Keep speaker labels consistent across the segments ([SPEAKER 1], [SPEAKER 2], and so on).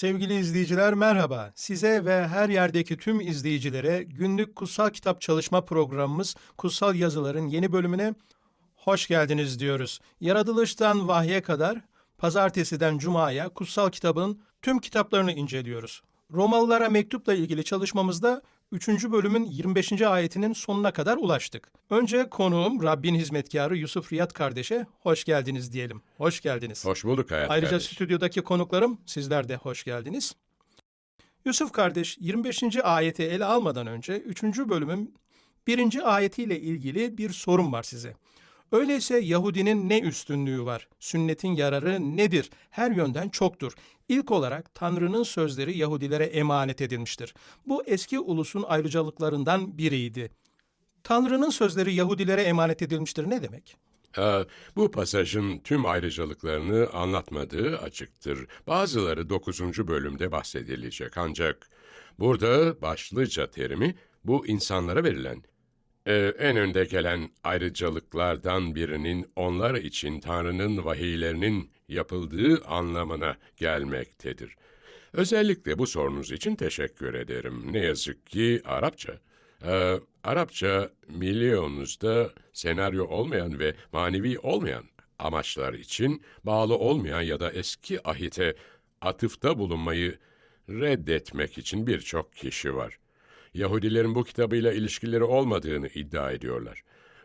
[SPEAKER 1] Sevgili izleyiciler merhaba. Size ve her yerdeki tüm izleyicilere günlük kutsal kitap çalışma programımız Kutsal Yazıların yeni bölümüne hoş geldiniz diyoruz. Yaratılıştan vahye kadar pazartesiden cumaya kutsal kitabın tüm kitaplarını inceliyoruz. Romalılara mektupla ilgili çalışmamızda 3. bölümün 25. ayetinin sonuna kadar ulaştık. Önce konuğum Rabbin hizmetkarı Yusuf Riyad kardeşe hoş geldiniz diyelim. Hoş geldiniz.
[SPEAKER 2] Hoş bulduk hayat
[SPEAKER 1] Ayrıca
[SPEAKER 2] kardeş.
[SPEAKER 1] stüdyodaki konuklarım sizler de hoş geldiniz. Yusuf kardeş 25. ayeti ele almadan önce 3. bölümün 1. ayetiyle ilgili bir sorum var size. Öyleyse Yahudinin ne üstünlüğü var? Sünnetin yararı nedir? Her yönden çoktur. İlk olarak Tanrı'nın sözleri Yahudilere emanet edilmiştir. Bu eski ulusun ayrıcalıklarından biriydi. Tanrı'nın sözleri Yahudilere emanet edilmiştir ne demek?
[SPEAKER 2] Ee, bu pasajın tüm ayrıcalıklarını anlatmadığı açıktır. Bazıları 9. bölümde bahsedilecek ancak burada başlıca terimi bu insanlara verilen e, en önde gelen ayrıcalıklardan birinin onlar için Tanrı'nın vahiylerinin yapıldığı anlamına gelmektedir. Özellikle bu sorunuz için teşekkür ederim. Ne yazık ki Arapça. Ee, Arapça milyonunuzda senaryo olmayan ve manevi olmayan amaçlar için bağlı olmayan ya da eski ahite atıfta bulunmayı reddetmek için birçok kişi var. Yahudilerin bu kitabıyla ilişkileri olmadığını iddia ediyorlar.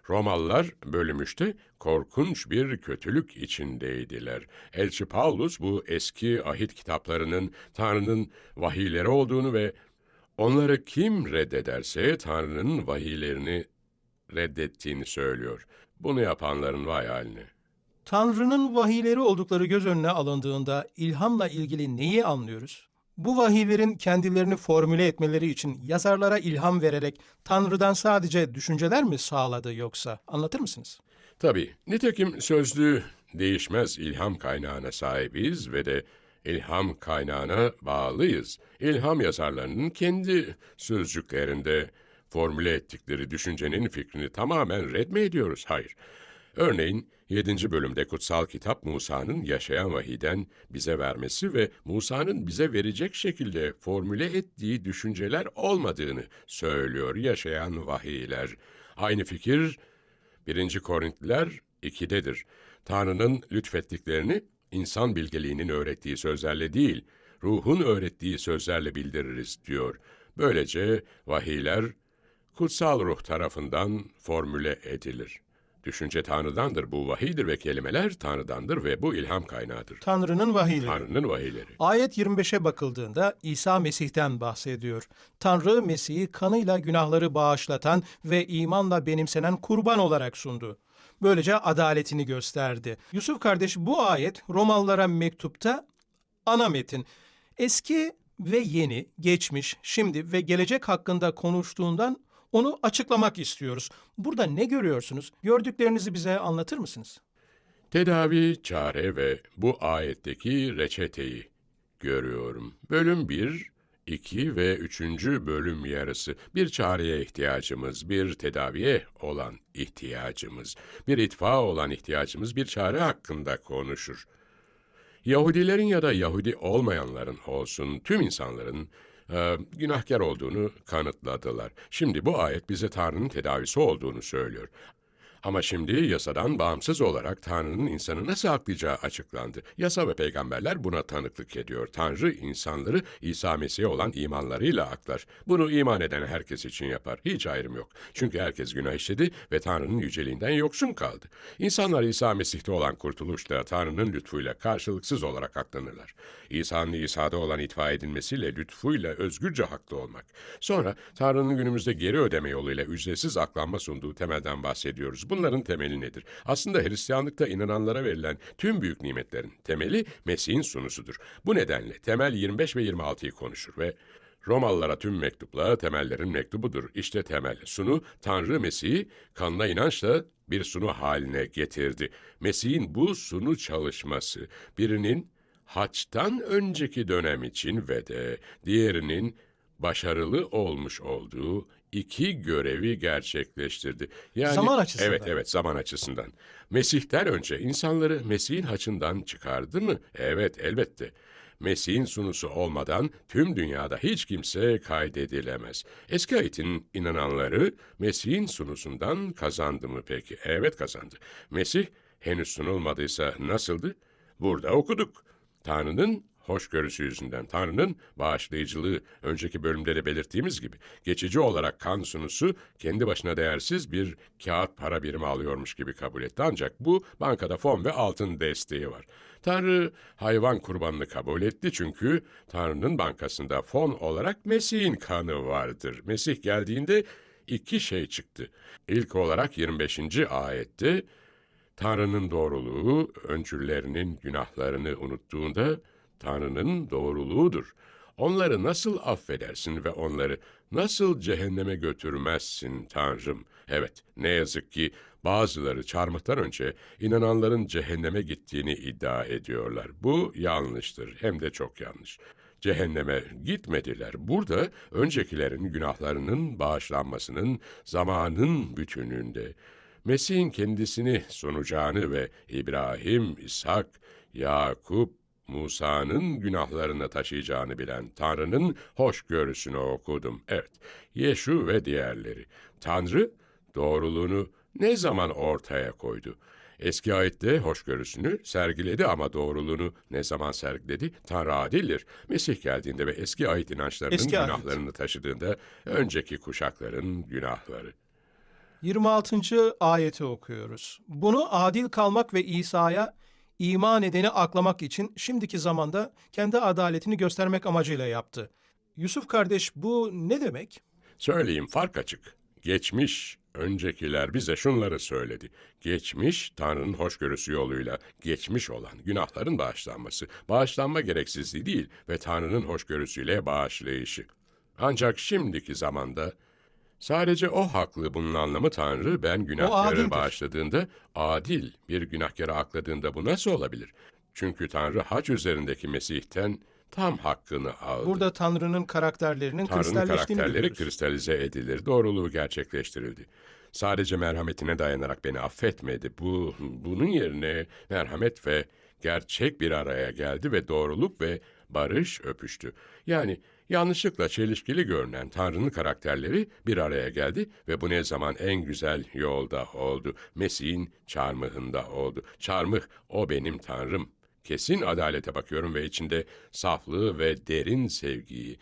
[SPEAKER 2] Romalılar bölümüşte korkunç bir kötülük içindeydiler. Elçi Paulus bu eski ahit kitaplarının Tanrı'nın vahiyleri olduğunu ve onları kim reddederse Tanrı'nın vahiylerini reddettiğini söylüyor. Bunu yapanların vay haline.
[SPEAKER 1] Tanrı'nın vahiyleri oldukları göz önüne alındığında ilhamla ilgili neyi anlıyoruz? Bu vahiylerin kendilerini formüle etmeleri için yazarlara ilham vererek Tanrı'dan sadece düşünceler mi sağladı yoksa? Anlatır mısınız?
[SPEAKER 2] Tabii, nitekim sözlü değişmez ilham kaynağına sahibiz ve de ilham kaynağına bağlıyız. İlham yazarlarının kendi sözcüklerinde formüle ettikleri düşüncenin fikrini tamamen red ediyoruz? Hayır. Örneğin 7. bölümde kutsal kitap Musa'nın yaşayan vahiden bize vermesi ve Musa'nın bize verecek şekilde formüle ettiği düşünceler olmadığını söylüyor yaşayan vahiyler. Aynı fikir 1. Korintliler 2'dedir. Tanrı'nın lütfettiklerini insan bilgeliğinin öğrettiği sözlerle değil, ruhun öğrettiği sözlerle bildiririz diyor. Böylece vahiyler kutsal ruh tarafından formüle edilir. Düşünce Tanrı'dandır, bu vahiydir ve kelimeler Tanrı'dandır ve bu ilham kaynağıdır.
[SPEAKER 1] Tanrı'nın vahiyleri.
[SPEAKER 2] Tanrı'nın vahiyleri.
[SPEAKER 1] Ayet 25'e bakıldığında İsa Mesih'ten bahsediyor. Tanrı Mesih'i kanıyla günahları bağışlatan ve imanla benimsenen kurban olarak sundu. Böylece adaletini gösterdi. Yusuf kardeş bu ayet Romalılara mektupta ana metin. Eski ve yeni, geçmiş, şimdi ve gelecek hakkında konuştuğundan onu açıklamak istiyoruz. Burada ne görüyorsunuz? Gördüklerinizi bize anlatır mısınız?
[SPEAKER 2] Tedavi, çare ve bu ayetteki reçeteyi görüyorum. Bölüm 1, 2 ve 3. bölüm yarısı bir çareye ihtiyacımız, bir tedaviye olan ihtiyacımız, bir itfa olan ihtiyacımız bir çare hakkında konuşur. Yahudilerin ya da Yahudi olmayanların olsun tüm insanların e, günahkar olduğunu kanıtladılar. Şimdi bu ayet bize Tanrı'nın tedavisi olduğunu söylüyor. Ama şimdi yasadan bağımsız olarak Tanrı'nın insanı nasıl aklayacağı açıklandı. Yasa ve peygamberler buna tanıklık ediyor. Tanrı insanları İsa Mesih'e olan imanlarıyla aklar. Bunu iman eden herkes için yapar. Hiç ayrım yok. Çünkü herkes günah işledi ve Tanrı'nın yüceliğinden yoksun kaldı. İnsanlar İsa Mesih'te olan kurtuluşla Tanrı'nın lütfuyla karşılıksız olarak aklanırlar. İsa'nın İsa'da olan itfa edilmesiyle lütfuyla özgürce haklı olmak. Sonra Tanrı'nın günümüzde geri ödeme yoluyla ücretsiz aklanma sunduğu temelden bahsediyoruz. Bunların temeli nedir? Aslında Hristiyanlıkta inananlara verilen tüm büyük nimetlerin temeli Mesih'in sunusudur. Bu nedenle temel 25 ve 26'yı konuşur ve Romalılara tüm mektupla temellerin mektubudur. İşte temel. Sunu Tanrı Mesih'i kanına inançla bir sunu haline getirdi. Mesih'in bu sunu çalışması birinin haçtan önceki dönem için ve de diğerinin başarılı olmuş olduğu iki görevi gerçekleştirdi. Yani,
[SPEAKER 1] Zaman açısından.
[SPEAKER 2] Evet, evet, zaman açısından. Mesih'ten önce insanları Mesih'in haçından çıkardı mı? Evet, elbette. Mesih'in sunusu olmadan tüm dünyada hiç kimse kaydedilemez. Eski ayetin inananları Mesih'in sunusundan kazandı mı peki? Evet kazandı. Mesih henüz sunulmadıysa nasıldı? Burada okuduk. Tanrı'nın hoşgörüsü yüzünden, Tanrı'nın bağışlayıcılığı, önceki bölümde de belirttiğimiz gibi, geçici olarak kan sunusu kendi başına değersiz bir kağıt para birimi alıyormuş gibi kabul etti. Ancak bu bankada fon ve altın desteği var. Tanrı hayvan kurbanını kabul etti çünkü Tanrı'nın bankasında fon olarak Mesih'in kanı vardır. Mesih geldiğinde iki şey çıktı. İlk olarak 25. ayette Tanrı'nın doğruluğu, öncüllerinin günahlarını unuttuğunda Tanrı'nın doğruluğudur. Onları nasıl affedersin ve onları nasıl cehenneme götürmezsin Tanrım? Evet, ne yazık ki bazıları çarmıhtan önce inananların cehenneme gittiğini iddia ediyorlar. Bu yanlıştır, hem de çok yanlış. Cehenneme gitmediler. Burada öncekilerin günahlarının bağışlanmasının zamanın bütününde Mesih'in kendisini sunacağını ve İbrahim, İshak, Yakup, Musa'nın günahlarını taşıyacağını bilen Tanrı'nın hoşgörüsünü okudum. Evet, Yeşu ve diğerleri. Tanrı doğruluğunu ne zaman ortaya koydu? Eski ayette hoşgörüsünü sergiledi ama doğruluğunu ne zaman sergiledi? Tanrı adildir. Mesih geldiğinde ve eski ayet inançlarının
[SPEAKER 1] Eski ayet.
[SPEAKER 2] günahlarını taşıdığında önceki kuşakların günahları.
[SPEAKER 1] 26. ayeti okuyoruz. Bunu adil kalmak ve İsa'ya iman edeni aklamak için şimdiki zamanda kendi adaletini göstermek amacıyla yaptı. Yusuf kardeş bu ne demek?
[SPEAKER 2] Söyleyeyim fark açık. Geçmiş, öncekiler bize şunları söyledi. Geçmiş, Tanrı'nın hoşgörüsü yoluyla geçmiş olan günahların bağışlanması, bağışlanma gereksizliği değil ve Tanrı'nın hoşgörüsüyle bağışlayışı. Ancak şimdiki zamanda sadece o haklı bunun anlamı Tanrı ben günahkarı bağışladığında, adil bir günahkarı akladığında bu nasıl olabilir? Çünkü Tanrı hac üzerindeki Mesih'ten tam hakkını aldı.
[SPEAKER 1] Burada Tanrı'nın karakterlerinin
[SPEAKER 2] Tanrı'nın
[SPEAKER 1] kristalleştiğini
[SPEAKER 2] karakterleri
[SPEAKER 1] görüyoruz.
[SPEAKER 2] kristalize edilir, doğruluğu gerçekleştirildi. Sadece merhametine dayanarak beni affetmedi. Bu bunun yerine merhamet ve gerçek bir araya geldi ve doğruluk ve barış öpüştü. Yani yanlışlıkla çelişkili görünen Tanrı'nın karakterleri bir araya geldi ve bu ne zaman en güzel yolda oldu. Mesih'in çarmıhında oldu. Çarmıh o benim Tanrım. Kesin adalete bakıyorum ve içinde saflığı ve derin sevgiyi,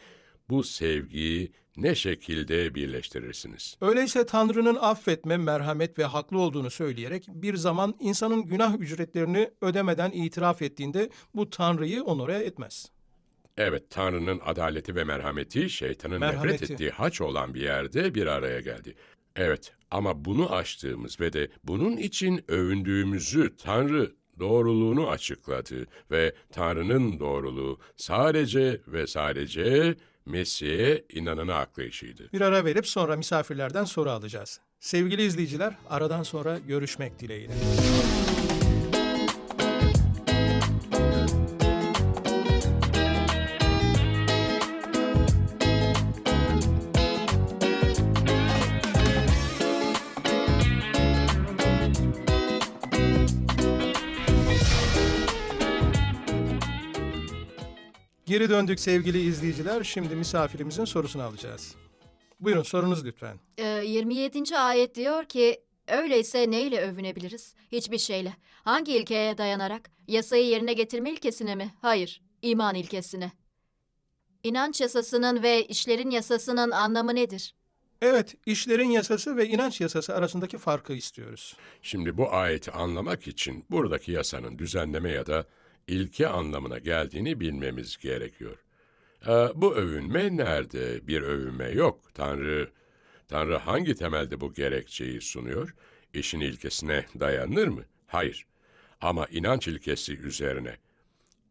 [SPEAKER 2] bu sevgiyi ne şekilde birleştirirsiniz?
[SPEAKER 1] Öyleyse Tanrı'nın affetme, merhamet ve haklı olduğunu söyleyerek bir zaman insanın günah ücretlerini ödemeden itiraf ettiğinde bu Tanrı'yı onore etmez.
[SPEAKER 2] Evet, Tanrı'nın adaleti ve merhameti şeytanın nefret
[SPEAKER 1] Merhameti.
[SPEAKER 2] ettiği haç olan bir yerde bir araya geldi. Evet, ama bunu aştığımız ve de bunun için övündüğümüzü Tanrı doğruluğunu açıkladı ve Tanrı'nın doğruluğu sadece ve sadece Mesih'e inanana aklayışıydı.
[SPEAKER 1] Bir ara verip sonra misafirlerden soru alacağız. Sevgili izleyiciler, aradan sonra görüşmek dileğiyle. Geri döndük sevgili izleyiciler. Şimdi misafirimizin sorusunu alacağız. Buyurun sorunuz lütfen.
[SPEAKER 3] Ee, 27. ayet diyor ki Öyleyse neyle övünebiliriz? Hiçbir şeyle. Hangi ilkeye dayanarak? Yasayı yerine getirme ilkesine mi? Hayır, iman ilkesine. İnanç yasasının ve işlerin yasasının anlamı nedir?
[SPEAKER 1] Evet, işlerin yasası ve inanç yasası arasındaki farkı istiyoruz.
[SPEAKER 2] Şimdi bu ayeti anlamak için buradaki yasanın düzenleme ya da ilke anlamına geldiğini bilmemiz gerekiyor. Ee, bu övünme nerede? Bir övünme yok. Tanrı, Tanrı hangi temelde bu gerekçeyi sunuyor? İşin ilkesine dayanır mı? Hayır. Ama inanç ilkesi üzerine.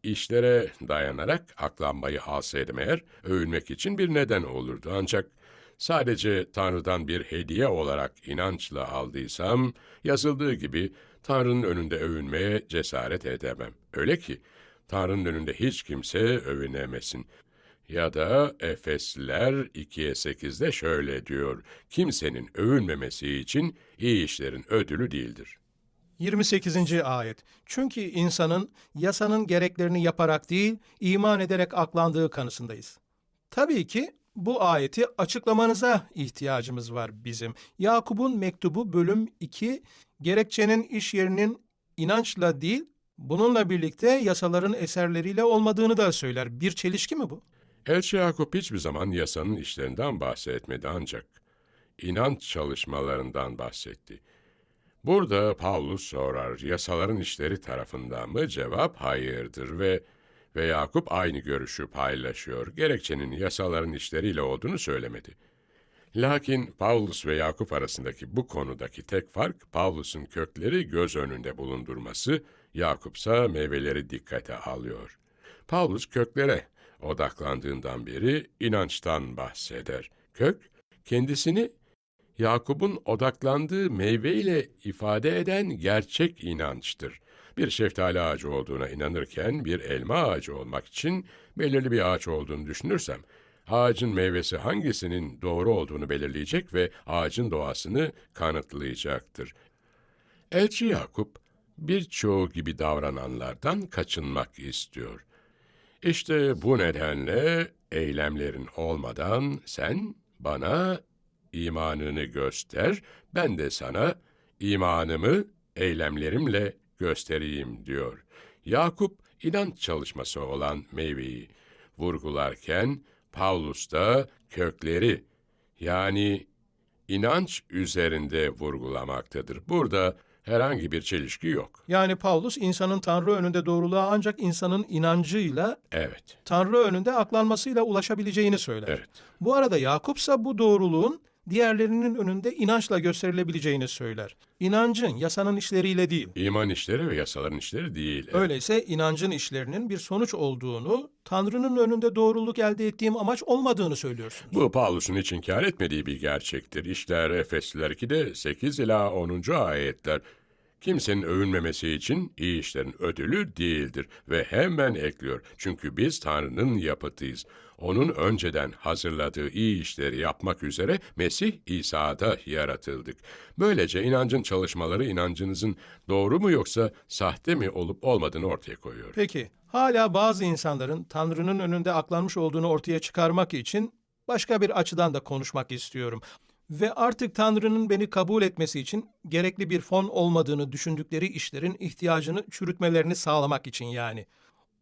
[SPEAKER 2] İşlere dayanarak aklanmayı alsaydım eğer, övünmek için bir neden olurdu. Ancak sadece Tanrı'dan bir hediye olarak inançla aldıysam, yazıldığı gibi Tanrı'nın önünde övünmeye cesaret edemem. Öyle ki, Tanrı'nın önünde hiç kimse övünemesin. Ya da Efesliler 2'ye 8'de şöyle diyor, kimsenin övünmemesi için iyi işlerin ödülü değildir.
[SPEAKER 1] 28. ayet. Çünkü insanın yasanın gereklerini yaparak değil, iman ederek aklandığı kanısındayız. Tabii ki bu ayeti açıklamanıza ihtiyacımız var bizim. Yakup'un mektubu bölüm 2, gerekçenin iş yerinin inançla değil, bununla birlikte yasaların eserleriyle olmadığını da söyler. Bir çelişki mi bu?
[SPEAKER 2] Elçi Yakup hiçbir zaman yasanın işlerinden bahsetmedi ancak inanç çalışmalarından bahsetti. Burada Paulus sorar, yasaların işleri tarafından mı? Cevap hayırdır ve ve Yakup aynı görüşü paylaşıyor. Gerekçenin yasaların işleriyle olduğunu söylemedi. Lakin Paulus ve Yakup arasındaki bu konudaki tek fark Paulus'un kökleri göz önünde bulundurması, Yakupsa meyveleri dikkate alıyor. Paulus köklere odaklandığından beri inançtan bahseder. Kök, kendisini Yakup'un odaklandığı meyveyle ifade eden gerçek inançtır. Bir şeftali ağacı olduğuna inanırken bir elma ağacı olmak için belirli bir ağaç olduğunu düşünürsem, ağacın meyvesi hangisinin doğru olduğunu belirleyecek ve ağacın doğasını kanıtlayacaktır. Elçi Yakup, birçoğu gibi davrananlardan kaçınmak istiyor. İşte bu nedenle eylemlerin olmadan sen bana imanını göster, ben de sana imanımı eylemlerimle göstereyim diyor. Yakup inanç çalışması olan meyveyi vurgularken Paulus da kökleri yani inanç üzerinde vurgulamaktadır. Burada herhangi bir çelişki yok.
[SPEAKER 1] Yani Paulus insanın Tanrı önünde doğruluğa ancak insanın inancıyla
[SPEAKER 2] Evet,
[SPEAKER 1] Tanrı önünde aklanmasıyla ulaşabileceğini söyler.
[SPEAKER 2] evet.
[SPEAKER 1] Bu arada Yakup ise bu doğruluğun diğerlerinin önünde inançla gösterilebileceğini söyler. İnancın yasanın işleriyle değil.
[SPEAKER 2] İman işleri ve yasaların işleri değil.
[SPEAKER 1] Öyleyse inancın işlerinin bir sonuç olduğunu, Tanrı'nın önünde doğruluk elde ettiğim amaç olmadığını söylüyorsunuz.
[SPEAKER 2] Bu Paulus'un hiç inkar etmediği bir gerçektir. İşler Efesliler 2'de 8 ila 10. ayetler. Kimsenin övünmemesi için iyi işlerin ödülü değildir ve hemen ekliyor. Çünkü biz Tanrı'nın yapıtıyız. Onun önceden hazırladığı iyi işleri yapmak üzere Mesih İsa'da yaratıldık. Böylece inancın çalışmaları inancınızın doğru mu yoksa sahte mi olup olmadığını ortaya koyuyor.
[SPEAKER 1] Peki, hala bazı insanların Tanrı'nın önünde aklanmış olduğunu ortaya çıkarmak için başka bir açıdan da konuşmak istiyorum. Ve artık Tanrı'nın beni kabul etmesi için gerekli bir fon olmadığını düşündükleri işlerin ihtiyacını çürütmelerini sağlamak için yani.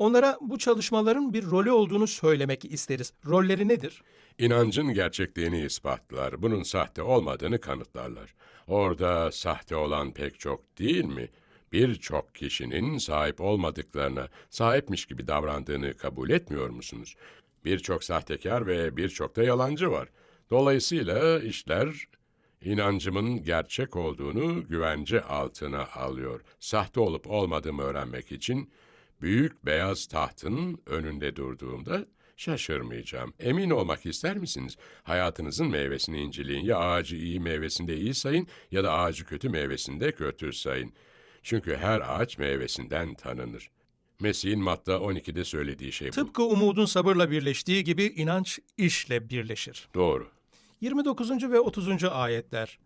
[SPEAKER 1] Onlara bu çalışmaların bir rolü olduğunu söylemek isteriz. Rolleri nedir?
[SPEAKER 2] İnancın gerçekliğini ispatlar, bunun sahte olmadığını kanıtlarlar. Orada sahte olan pek çok değil mi? Birçok kişinin sahip olmadıklarına, sahipmiş gibi davrandığını kabul etmiyor musunuz? Birçok sahtekar ve birçok da yalancı var. Dolayısıyla işler inancımın gerçek olduğunu güvence altına alıyor. Sahte olup olmadığımı öğrenmek için büyük beyaz tahtın önünde durduğumda şaşırmayacağım. Emin olmak ister misiniz? Hayatınızın meyvesini inceleyin. Ya ağacı iyi meyvesinde iyi sayın ya da ağacı kötü meyvesinde kötü sayın. Çünkü her ağaç meyvesinden tanınır. Mesih'in Matta 12'de söylediği şey bu.
[SPEAKER 1] Tıpkı umudun sabırla birleştiği gibi inanç işle birleşir.
[SPEAKER 2] Doğru.
[SPEAKER 1] 29. ve 30. ayetler.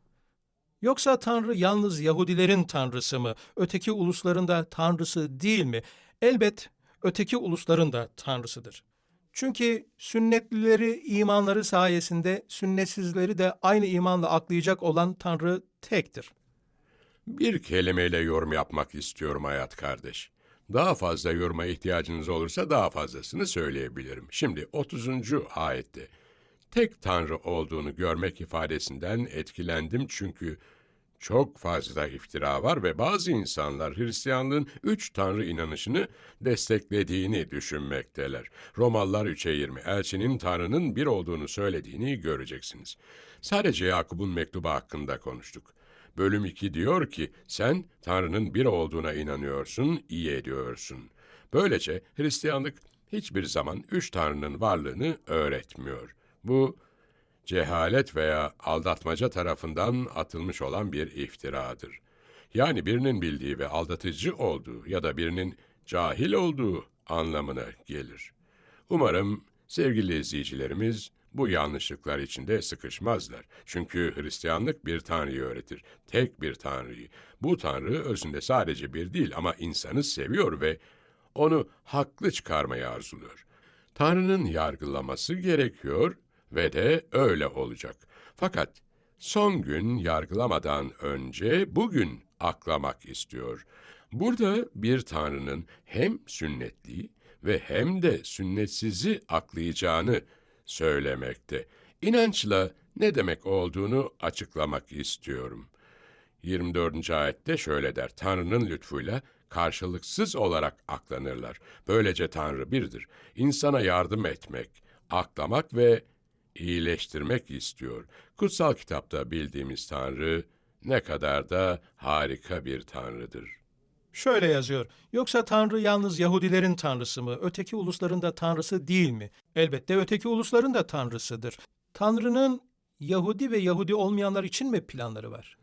[SPEAKER 1] Yoksa Tanrı yalnız Yahudilerin Tanrısı mı, öteki ulusların da Tanrısı değil mi? Elbet öteki ulusların da Tanrısıdır. Çünkü sünnetlileri imanları sayesinde sünnetsizleri de aynı imanla aklayacak olan Tanrı tektir.
[SPEAKER 2] Bir kelimeyle yorum yapmak istiyorum hayat kardeş. Daha fazla yoruma ihtiyacınız olursa daha fazlasını söyleyebilirim. Şimdi 30. ayette tek tanrı olduğunu görmek ifadesinden etkilendim çünkü çok fazla iftira var ve bazı insanlar Hristiyanlığın üç tanrı inanışını desteklediğini düşünmekteler. Romalılar 3'e 20 elçinin tanrının bir olduğunu söylediğini göreceksiniz. Sadece Yakup'un mektubu hakkında konuştuk. Bölüm 2 diyor ki sen Tanrı'nın bir olduğuna inanıyorsun, iyi ediyorsun. Böylece Hristiyanlık hiçbir zaman üç Tanrı'nın varlığını öğretmiyor. Bu cehalet veya aldatmaca tarafından atılmış olan bir iftiradır. Yani birinin bildiği ve aldatıcı olduğu ya da birinin cahil olduğu anlamına gelir. Umarım sevgili izleyicilerimiz bu yanlışlıklar içinde sıkışmazlar. Çünkü Hristiyanlık bir Tanrı'yı öğretir. Tek bir Tanrı'yı. Bu Tanrı özünde sadece bir değil ama insanı seviyor ve onu haklı çıkarmayı arzuluyor. Tanrı'nın yargılaması gerekiyor ve de öyle olacak. Fakat son gün yargılamadan önce bugün aklamak istiyor. Burada bir Tanrı'nın hem sünnetliği ve hem de sünnetsizi aklayacağını söylemekte. İnançla ne demek olduğunu açıklamak istiyorum. 24. ayette şöyle der. Tanrı'nın lütfuyla karşılıksız olarak aklanırlar. Böylece Tanrı birdir. İnsana yardım etmek, aklamak ve iyileştirmek istiyor. Kutsal kitapta bildiğimiz Tanrı ne kadar da harika bir Tanrıdır.
[SPEAKER 1] Şöyle yazıyor. Yoksa Tanrı yalnız Yahudilerin Tanrısı mı? Öteki ulusların da Tanrısı değil mi? Elbette öteki ulusların da Tanrısıdır. Tanrı'nın Yahudi ve Yahudi olmayanlar için mi planları var?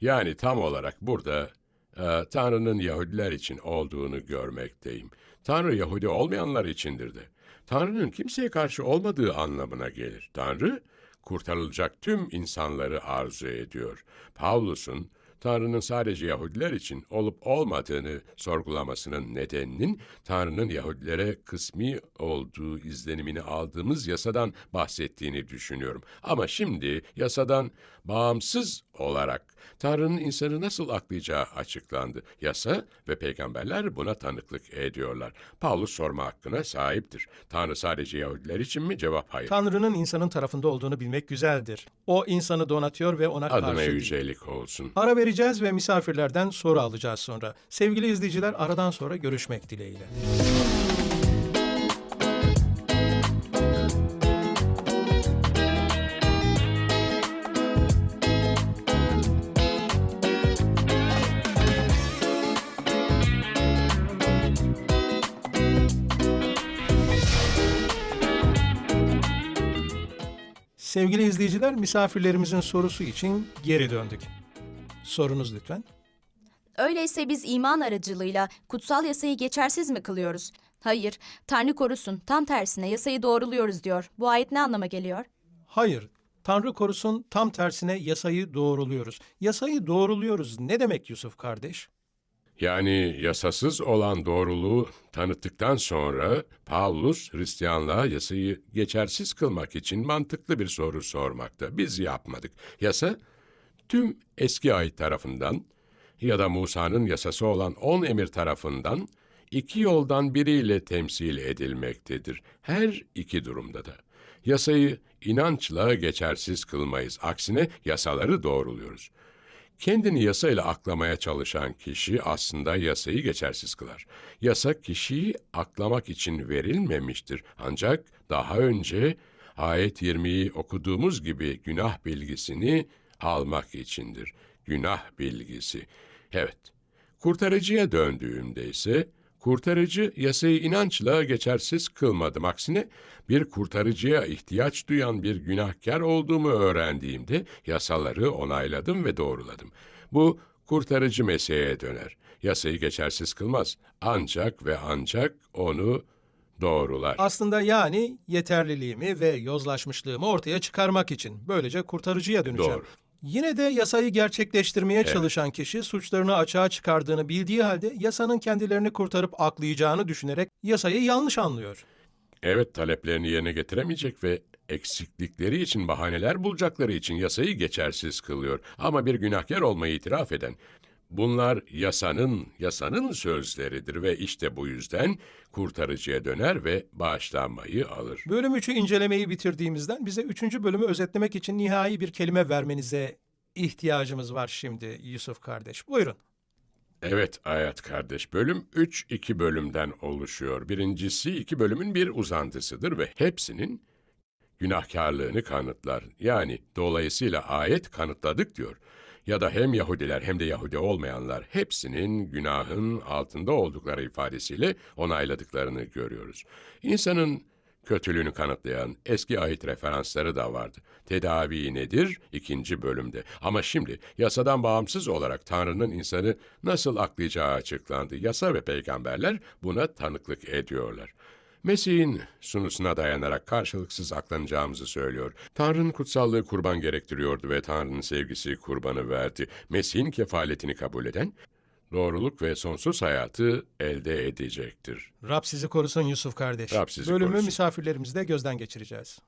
[SPEAKER 2] Yani tam olarak burada e, Tanrı'nın Yahudiler için olduğunu görmekteyim. Tanrı Yahudi olmayanlar içindir de. Tanrı'nın kimseye karşı olmadığı anlamına gelir. Tanrı kurtarılacak tüm insanları arzu ediyor. Pavlus'un Tanrı'nın sadece Yahudiler için olup olmadığını sorgulamasının nedeninin Tanrı'nın Yahudilere kısmi olduğu izlenimini aldığımız yasadan bahsettiğini düşünüyorum. Ama şimdi yasadan bağımsız olarak Tanrı'nın insanı nasıl aklayacağı açıklandı. Yasa ve peygamberler buna tanıklık ediyorlar. Paulus sorma hakkına sahiptir. Tanrı sadece Yahudiler için mi? Cevap hayır.
[SPEAKER 1] Tanrı'nın insanın tarafında olduğunu bilmek güzeldir. O insanı donatıyor ve ona
[SPEAKER 2] Adına
[SPEAKER 1] karşı değil.
[SPEAKER 2] yücelik olsun.
[SPEAKER 1] Ara vereceğiz ve misafirlerden soru alacağız sonra. Sevgili izleyiciler aradan sonra görüşmek dileğiyle. Sevgili izleyiciler, misafirlerimizin sorusu için geri döndük. Sorunuz lütfen.
[SPEAKER 4] Öyleyse biz iman aracılığıyla kutsal yasayı geçersiz mi kılıyoruz? Hayır, Tanrı korusun, tam tersine yasayı doğruluyoruz diyor. Bu ayet ne anlama geliyor?
[SPEAKER 1] Hayır, Tanrı korusun tam tersine yasayı doğruluyoruz. Yasayı doğruluyoruz ne demek Yusuf kardeş?
[SPEAKER 2] Yani yasasız olan doğruluğu tanıttıktan sonra Paulus Hristiyanlığa yasayı geçersiz kılmak için mantıklı bir soru sormakta. Biz yapmadık. Yasa tüm eski ayet tarafından ya da Musa'nın yasası olan on emir tarafından iki yoldan biriyle temsil edilmektedir. Her iki durumda da. Yasayı inançla geçersiz kılmayız. Aksine yasaları doğruluyoruz. Kendini yasayla aklamaya çalışan kişi aslında yasayı geçersiz kılar. Yasa kişiyi aklamak için verilmemiştir. Ancak daha önce ayet 20'yi okuduğumuz gibi günah bilgisini almak içindir. Günah bilgisi. Evet. Kurtarıcıya döndüğümde ise kurtarıcı yasayı inançla geçersiz kılmadım. Aksine bir kurtarıcıya ihtiyaç duyan bir günahkar olduğumu öğrendiğimde yasaları onayladım ve doğruladım. Bu kurtarıcı Mesih'e döner. Yasayı geçersiz kılmaz. Ancak ve ancak onu doğrular.
[SPEAKER 1] Aslında yani yeterliliğimi ve yozlaşmışlığımı ortaya çıkarmak için. Böylece kurtarıcıya döneceğim.
[SPEAKER 2] Doğru.
[SPEAKER 1] Yine de yasayı gerçekleştirmeye çalışan kişi suçlarını açığa çıkardığını bildiği halde yasanın kendilerini kurtarıp aklayacağını düşünerek yasayı yanlış anlıyor.
[SPEAKER 2] Evet taleplerini yerine getiremeyecek ve eksiklikleri için bahaneler bulacakları için yasayı geçersiz kılıyor. Ama bir günahkar olmayı itiraf eden, Bunlar yasanın, yasanın sözleridir ve işte bu yüzden kurtarıcıya döner ve bağışlanmayı alır.
[SPEAKER 1] Bölüm 3'ü incelemeyi bitirdiğimizden bize 3. bölümü özetlemek için nihai bir kelime vermenize ihtiyacımız var şimdi Yusuf kardeş. Buyurun.
[SPEAKER 2] Evet Ayat kardeş, bölüm 3 iki bölümden oluşuyor. Birincisi iki bölümün bir uzantısıdır ve hepsinin günahkarlığını kanıtlar. Yani dolayısıyla ayet kanıtladık diyor. Ya da hem Yahudiler hem de Yahudi olmayanlar hepsinin günahın altında oldukları ifadesiyle onayladıklarını görüyoruz. İnsanın kötülüğünü kanıtlayan eski ayet referansları da vardı. Tedavi nedir? İkinci bölümde. Ama şimdi yasadan bağımsız olarak Tanrı'nın insanı nasıl aklayacağı açıklandı. Yasa ve peygamberler buna tanıklık ediyorlar. Mesih'in sunusuna dayanarak karşılıksız aklanacağımızı söylüyor. Tanrı'nın kutsallığı kurban gerektiriyordu ve Tanrı'nın sevgisi kurbanı verdi. Mesih'in kefaletini kabul eden, doğruluk ve sonsuz hayatı elde edecektir.
[SPEAKER 1] Rab sizi korusun Yusuf kardeş.
[SPEAKER 2] Rab sizi
[SPEAKER 1] Bölümü
[SPEAKER 2] korusun.
[SPEAKER 1] misafirlerimizle gözden geçireceğiz.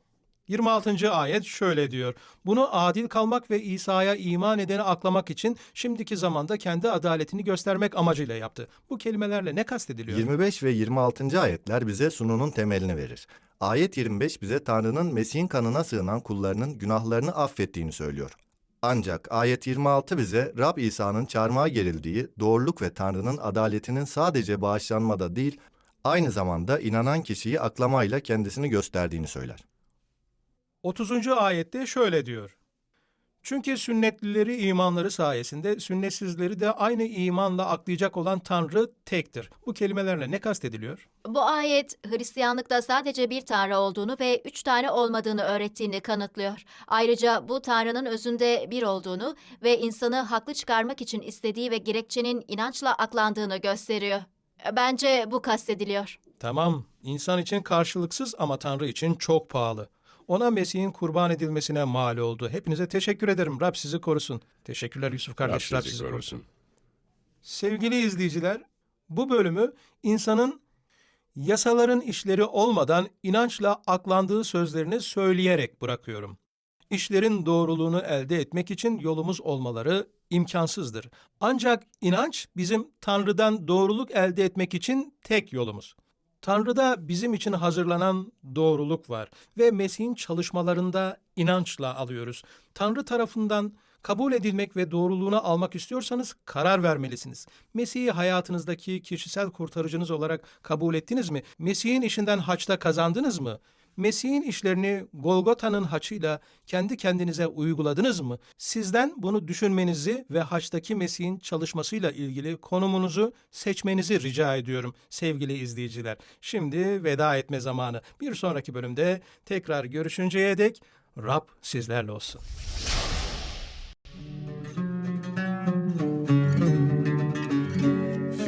[SPEAKER 1] 26. ayet şöyle diyor. Bunu adil kalmak ve İsa'ya iman edeni aklamak için şimdiki zamanda kendi adaletini göstermek amacıyla yaptı. Bu kelimelerle ne kastediliyor?
[SPEAKER 5] 25 ve 26. ayetler bize sununun temelini verir. Ayet 25 bize Tanrı'nın Mesih'in kanına sığınan kullarının günahlarını affettiğini söylüyor. Ancak ayet 26 bize Rab İsa'nın çarmıha gerildiği, doğruluk ve Tanrı'nın adaletinin sadece bağışlanmada değil, aynı zamanda inanan kişiyi aklamayla kendisini gösterdiğini söyler.
[SPEAKER 1] 30. ayette şöyle diyor. Çünkü sünnetlileri imanları sayesinde sünnetsizleri de aynı imanla aklayacak olan Tanrı tektir. Bu kelimelerle ne kastediliyor?
[SPEAKER 3] Bu ayet Hristiyanlıkta sadece bir tanrı olduğunu ve üç tane olmadığını öğrettiğini kanıtlıyor. Ayrıca bu tanrının özünde bir olduğunu ve insanı haklı çıkarmak için istediği ve gerekçenin inançla aklandığını gösteriyor. Bence bu kastediliyor.
[SPEAKER 1] Tamam, insan için karşılıksız ama Tanrı için çok pahalı. Ona Mesih'in kurban edilmesine mal oldu. Hepinize teşekkür ederim. Rab sizi korusun. Teşekkürler Yusuf kardeş.
[SPEAKER 2] Rab
[SPEAKER 1] Rab
[SPEAKER 2] sizi
[SPEAKER 1] korusun.
[SPEAKER 2] korusun.
[SPEAKER 1] Sevgili izleyiciler, bu bölümü insanın yasaların işleri olmadan inançla aklandığı sözlerini söyleyerek bırakıyorum. İşlerin doğruluğunu elde etmek için yolumuz olmaları imkansızdır. Ancak inanç bizim Tanrı'dan doğruluk elde etmek için tek yolumuz. Tanrı'da bizim için hazırlanan doğruluk var ve Mesih'in çalışmalarında inançla alıyoruz. Tanrı tarafından kabul edilmek ve doğruluğunu almak istiyorsanız karar vermelisiniz. Mesih'i hayatınızdaki kişisel kurtarıcınız olarak kabul ettiniz mi? Mesih'in işinden haçta kazandınız mı? Mesih'in işlerini Golgota'nın haçıyla kendi kendinize uyguladınız mı? Sizden bunu düşünmenizi ve haçtaki Mesih'in çalışmasıyla ilgili konumunuzu seçmenizi rica ediyorum sevgili izleyiciler. Şimdi veda etme zamanı. Bir sonraki bölümde tekrar görüşünceye dek Rab sizlerle olsun.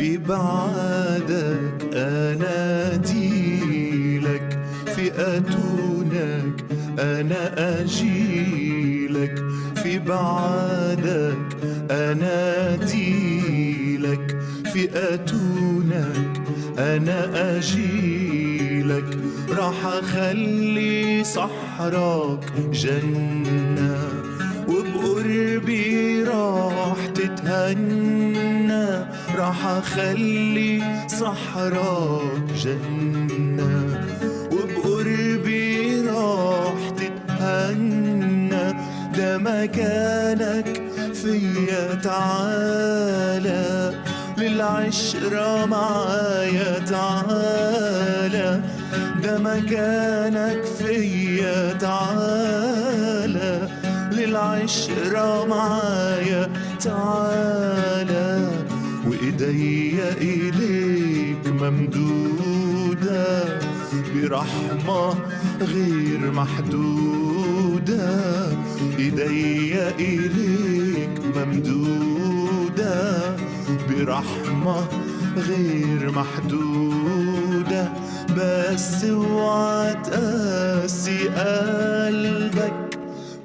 [SPEAKER 6] في بعدك أتونك أنا أجيلك. في بعدك أناديلك في أتونك أنا أجيلك. راح أخلي صحراك جنة وبقربي راح تتهنى. راح أخلي صحراك جنة. تتهنى ده مكانك فيا تعالى. للعشرة معايا تعالى ده مكانك فيا تعالى. للعشرة معايا تعالى وإيديا إليك ممدودة برحمة غير محدودة. إيديا إليك ممدودة برحمة غير محدودة. بس اوعى تقاسي قلبك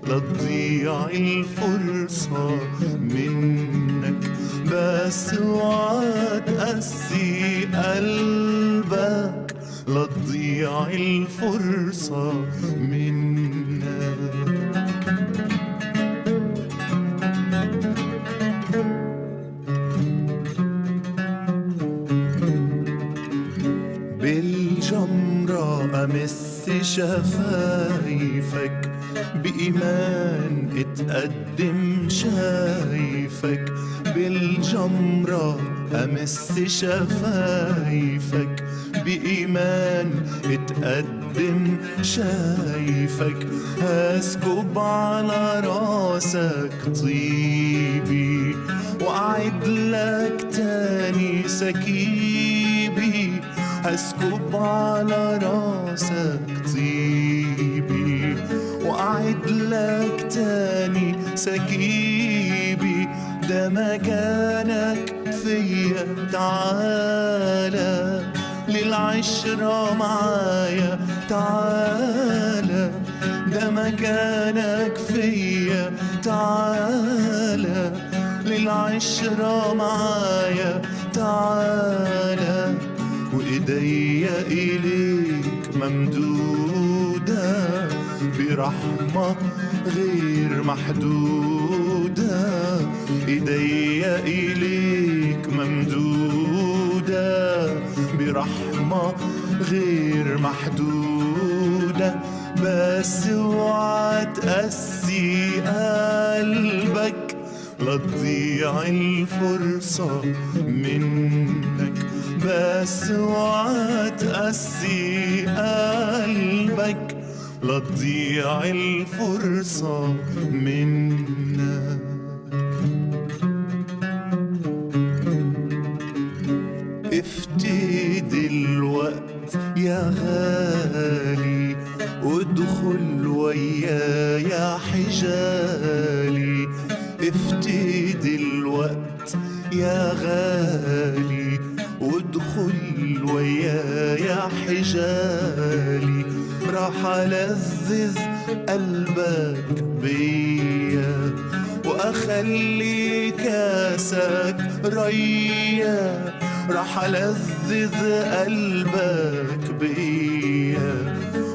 [SPEAKER 6] لا تضيع الفرصة منك. بس اوعى تقسي قلبك لا تضيع الفرصة منا. بالجمرة أمس شفايفك بإيمان اتقدم شايفك. بالجمرة أمس شفايفك بإيمان اتقدم شايفك هسكب على راسك طيبي وأعد لك تاني سكيبي هسكب على راسك طيبي وأعد لك تاني سكيبي. ده مكانك فيا تعالى للعشرة معايا تعالى ده مكانك فيا تعالى للعشرة معايا تعالى وإيديا إليك ممدودة برحمة غير محدودة. إيديا إليك ممدودة. برحمة غير محدودة بس اوعى تقسي قلبك لا تضيع الفرصة منك. بس اوعى تقسي قلبك لا تضيع الفرصة منك. راح الذذ قلبك بيا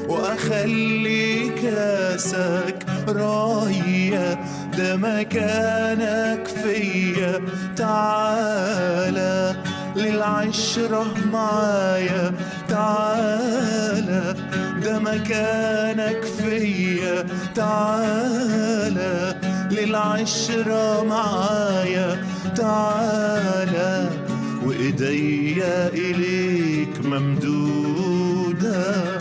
[SPEAKER 6] واخلي كاسك رايا ده مكانك فيا. تعالى للعشرة معايا تعالى ده مكانك فيا. تعالى للعشرة معايا تعالى. إيدي إليك ممدودة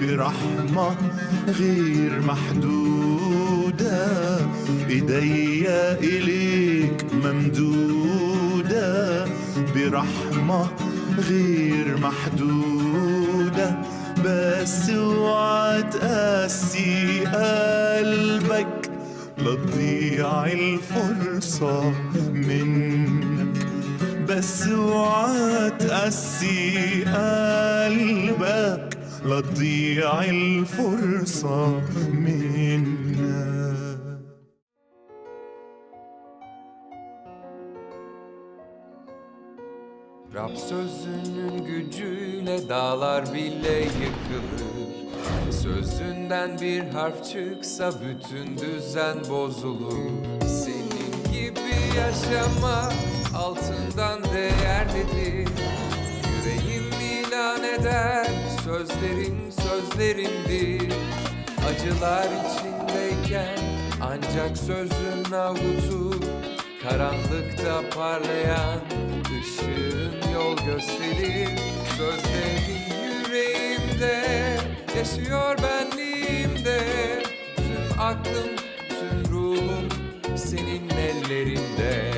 [SPEAKER 6] برحمة غير محدودة. إيدي إليك ممدودة برحمة غير محدودة. بس اوعى تقسي قلبك لتضيع الفرصة منك بس اوعى تقسي قلبك لا تضيع الفرصة منك
[SPEAKER 7] Rab sözünün gücüyle dağlar bile yıkılır Sözünden bir harf çıksa bütün düzen bozulur Senin gibi yaşamak altından değerlidir. Yüreğim ilan eder sözlerin sözlerimdir. Acılar içindeyken ancak sözün avutur Karanlıkta parlayan ışığın yol gösterir Sözlerin yüreğimde yaşıyor benliğimde. Tüm aklım, tüm ruhum senin ellerinde